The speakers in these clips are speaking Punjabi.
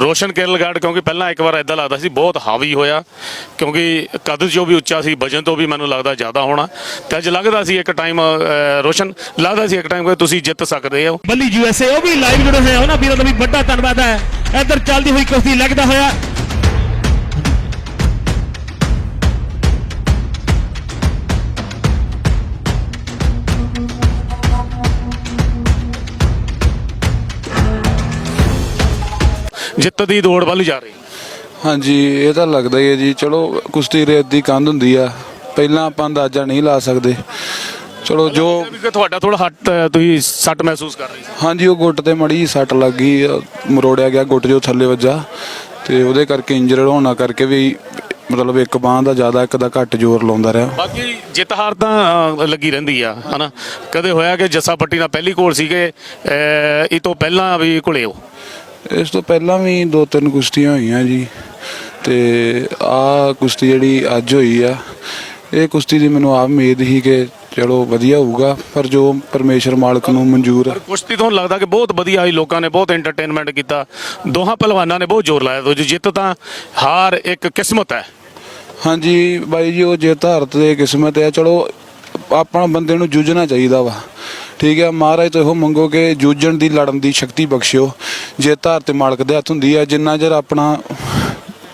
ਰੋਸ਼ਨ ਕਿਰਲਗੜ ਕਿਉਂਕਿ ਪਹਿਲਾਂ ਇੱਕ ਵਾਰ ਇਦਾਂ ਲੱਗਦਾ ਸੀ, ਬਹੁਤ ਹਾਵੀ ਹੋਇਆ। ਕਿਉਂਕਿ ਕਦ ਜੋ ਵੀ ਉੱਚਾ ਸੀ, ਵਜਨ ਤੋਂ ਵੀ ਮੈਨੂੰ ਲੱਗਦਾ ਜ਼ਿਆਦਾ ਹੋਣਾ। ਤੇ ਅੱਜ ਲੱਗਦਾ ਸੀ ਇੱਕ ਟਾਈਮ ਰੋਸ਼ਨ, ਲੱਗਦਾ ਸੀ ਇੱਕ ਟਾਈਮ ਕਿ ਤੁਸੀਂ ਜਿੱਤ ਸਕਦੇ ਹੋ। ਬੱਲੀ ਯੂਐਸਏ ਉਹ ਵੀ ਲਾਈਵ ਜੁੜੇ ਹੋਏ ਆ। ਉਹਨਾਂ ਵੀਰਾਂ ਦਾ ਵੀ ਵੱਡਾ ਧੰਨਵਾਦ ਹੈ। ਇੱਧਰ ਚੱਲਦੀ ਹੋਈ ਕੁਸ਼ਤੀ ਲੱਗਦਾ ਹੋਇਆ। ਜਿੱਤ ਦੀ ਦੌੜ ਵੱਲ ਜਾ ਰਹੀ ਹਾਂਜੀ ਇਹ ਤਾਂ ਲੱਗਦਾ ਹੀ ਹੈ ਜੀ। ਚਲੋ ਕੁਸ਼ਤੀ ਰੇਤ ਦੀ ਕੰਧ ਹੁੰਦੀ ਆ। ਪਹਿਲਾਂ ਆਪਾਂ ਅੰਦਾਜ਼ਾ ਨਹੀਂ ਲਾ ਸਕਦੇ। ਚਲੋ ਜੋ ਕਿ ਤੁਹਾਡਾ ਥੋੜਾ ਹੱਟ ਤੁਸੀਂ ਸੱਟ ਮਹਿਸੂਸ ਕਰ ਰਹੇ ਸੀ। ਹਾਂਜੀ ਉਹ ਗੁੱਟ ਤੇ ਮੜੀ ਸੱਟ ਲੱਗ ਗਈ ਮਰੋੜਿਆ ਗਿਆ ਗੁੱਟ ਜੋ ਥੱਲੇ ਵੱਜਾ। ਤੇ ਉਹਦੇ ਕਰਕੇ ਇੰਜਰਡ ਹੋਣਾ ਕਰਕੇ ਵੀ ਮਤਲਬ ਇੱਕ ਬਾਹ ਦਾ ਜ਼ਿਆਦਾ ਇੱਕ ਦਾ ਘੱਟ ਜ਼ੋਰ ਲਾਉਂਦਾ ਰਿਹਾ। ਬਾਕੀ ਜਿੱਤ ਹਾਰ ਤਾਂ ਅਹ, ਲੱਗੀ ਰਹਿੰਦੀ ਆ ਹਨਾ? ਕਦੇ ਹੋਇਆ ਕਿ ਜੱਸਾ ਪੱਟੀ ਨਾਲ ਪਹਿਲੀ ਕੋਲ ਸੀਗੇ ਅਹ, ਇਹ ਤੋਂ ਪਹਿਲਾਂ ਵੀ ਘੁਲੇ ਹੋ ਇਸ ਤੋਂ ਪਹਿਲਾਂ ਵੀ ਦੋ ਤਿੰਨ ਕੁਸ਼ਤੀਆਂ ਹੋਈਆਂ ਜੀ ਤੇ ਆ ਕੁਸ਼ਤੀ ਜਿਹੜੀ ਅੱਜ ਹੋਈ ਆ ਇਹ ਕੁਸ਼ਤੀ ਦੀ ਮੈਨੂੰ ਆਪ ਉਮੀਦ ਸੀ ਕਿ ਚਲੋ ਵਧੀਆ ਹੋਊਗਾ ਪਰ ਜੋ ਪਰਮੇਸ਼ਰ ਮਾਲਕ ਨੂੰ ਮਨਜ਼ੂਰ ਪਰ ਕੁਸ਼ਤੀ ਤੋਂ ਲੱਗਦਾ ਕਿ ਬਹੁਤ ਵਧੀਆ ਆਈ ਲੋਕਾਂ ਨੇ ਬਹੁਤ ਐਂਟਰਟੇਨਮੈਂਟ ਕੀਤਾ। ਦੋਹਾਂ ਪਹਿਲਵਾਨਾਂ ਨੇ ਬਹੁਤ ਜ਼ੋਰ ਲਾਇਆ। ਤੋ ਜਿੱਤ ਤਾਂ ਹਾਰ ਇੱਕ ਕਿਸਮਤ ਹੈ। ਹਾਂਜੀ ਬਾਈ ਜੀ ਉਹ ਜੇ ਧਾਰਤ ਦੇ ਕਿਸਮਤ ਹੈ। ਚਲੋ ਆਪਣਾ ਬੰਦੇ ਨੂੰ ਜੂਝਣਾ ਚਾਹੀਦਾ ਵਾ। ਠੀਕ ਹੈ ਮਹਾਰਾਜ ਤੋਂ ਇਹੋ ਮੰਗੋ ਕਿ ਜੂਝਣ ਦੀ ਲੜਨ ਦੀ ਸ਼ਕਤੀ ਬਖਸ਼ਿਓ। ਜੇ ਧਾਰ ਤੇ ਮਾਲਕ ਦੇ ਹੱਥ ਹੁੰਦੀ ਹੈ ਜਿੰਨਾ ਚਿਰ ਆਪਣਾ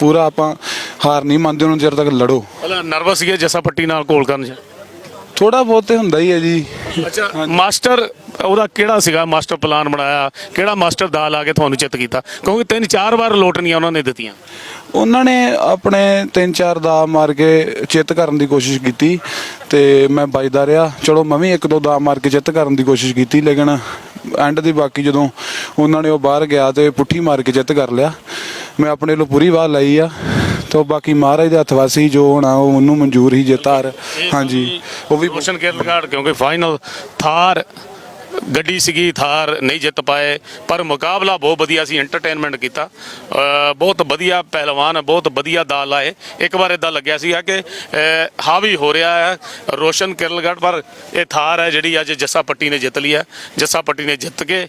ਪੂਰਾ ਆਪਾਂ ਹਾਰ ਨਹੀਂ ਮੰਨਦੇ, ਉਹਨਾਂ ਚਿਰ ਤੱਕ ਲੜੋ। ਪਹਿਲਾਂ ਨਰਵਸ ਸੀਗੇ ਜੱਸਾ ਪੱਟੀ ਨਾਲ ਕੋਲ ਕਰਨ ਚ? ਥੋੜਾ ਬਹੁਤ ਤੇ ਹੁੰਦਾ ਹੀ ਹੈ ਜੀ। ਅੱਛਾ ਮਾਸਟਰ ਉਹਦਾ ਕਿਹੜਾ ਸੀਗਾ ਮਾਸਟਰ ਪਲਾਨ ਬਣਾਇਆ? ਕਿਹੜਾ ਮਾਸਟਰ ਦਾ ਲਾ ਕੇ ਤੁਹਾਨੂੰ ਚਿੱਤ ਕੀਤਾ? ਕਿਉਂਕਿ ਤਿੰਨ ਚਾਰ ਵਾਰ ਲੋਟਣੀਆਂ ਉਹਨਾਂ ਨੇ ਦਿੱਤੀਆਂ। ਉਹਨਾਂ ਨੇ ਆਪਣੇ ਤਿੰਨ ਚਾਰ ਦਾ ਮਾਰ ਕੇ ਚਿੱਤ ਕਰਨ ਦੀ ਕੋਸ਼ਿਸ਼ ਕੀਤੀ ਤੇ ਮੈਂ ਵੱਜਦਾ ਰਿਹਾ। ਚਲੋ ਮੈਂ ਵੀ ਇੱਕ ਦੋ ਦਾ ਮਾਰ ਕੇ ਚਿੱਤ ਕਰਨ ਦੀ ਕੋਸ਼ਿਸ਼ ਕੀਤੀ ਲੇਕਿਨ ਐਂਡ ਦੀ ਬਾਕੀ ਜਦੋਂ ਉਹਨਾਂ ਨੇ ਉਹ ਬਾਹਰ ਗਿਆ ਤੇ ਪੁੱਠੀ ਮਾਰ ਕੇ ਚਿੱਤ ਕਰ ਲਿਆ। ਮੈਂ ਆਪਣੇ ਵੱਲੋਂ ਪੂਰੀ ਵਾਰ ਲਈ ਆ। ਤੇ ਬਾਕੀ ਮਹਾਰਾਜ ਦੇ ਹੱਥ ਵਾਸੀ ਜੋ ਹੋਣਾ ਉਹ ਉਹਨੂੰ ਮਨਜ਼ੂਰ ਹੀ ਜਿੱਤਾਰ ਹਾਂਜੀ। ਉਹ ਵੀ ਰੋਸ਼ਨ ਕਿਰਲਗੜ ਕਿਉਂਕਿ ਫਾਈਨਲ ਥਾਰ ਗੱਡੀ ਸੀਗੀ ਥਾਰ ਨਹੀਂ ਜਿੱਤ ਪਾਏ ਪਰ ਮੁਕਾਬਲਾ ਬਹੁਤ ਵਧੀਆ ਸੀ ਐਂਟਰਟੇਨਮੈਂਟ ਕੀਤਾ। ਬਹੁਤ ਵਧੀਆ ਪਹਿਲਵਾਨ ਬਹੁਤ ਵਧੀਆ ਦਾਲ ਲਾਏ ਇੱਕ ਵਾਰ ਇਦਾਂ ਲੱਗਿਆ ਸੀਗਾ ਕਿ ਹਾਵੀ ਹੋ ਰਿਹਾ ਹੈ ਰੋਸ਼ਨ ਕਿਰਲਗੜ ਪਰ ਇਹ ਥਾਰ ਹੈ ਜਿਹੜੀ ਅੱਜ ਜੱਸਾ ਪੱਟੀ ਨੇ ਜਿੱਤ ਲਈ ਹੈ। ਜੱਸਾ ਪੱਟੀ ਨੇ ਜਿੱਤ ਕੇ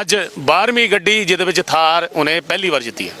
ਅੱਜ 12ਵੀਂ ਗੱਡੀ ਜਿਹਦੇ ਵਿੱਚ ਥਾਰ ਉਹਨੇ ਪਹਿਲੀ ਵਾਰ ਜਿੱਤੀ ਹੈ।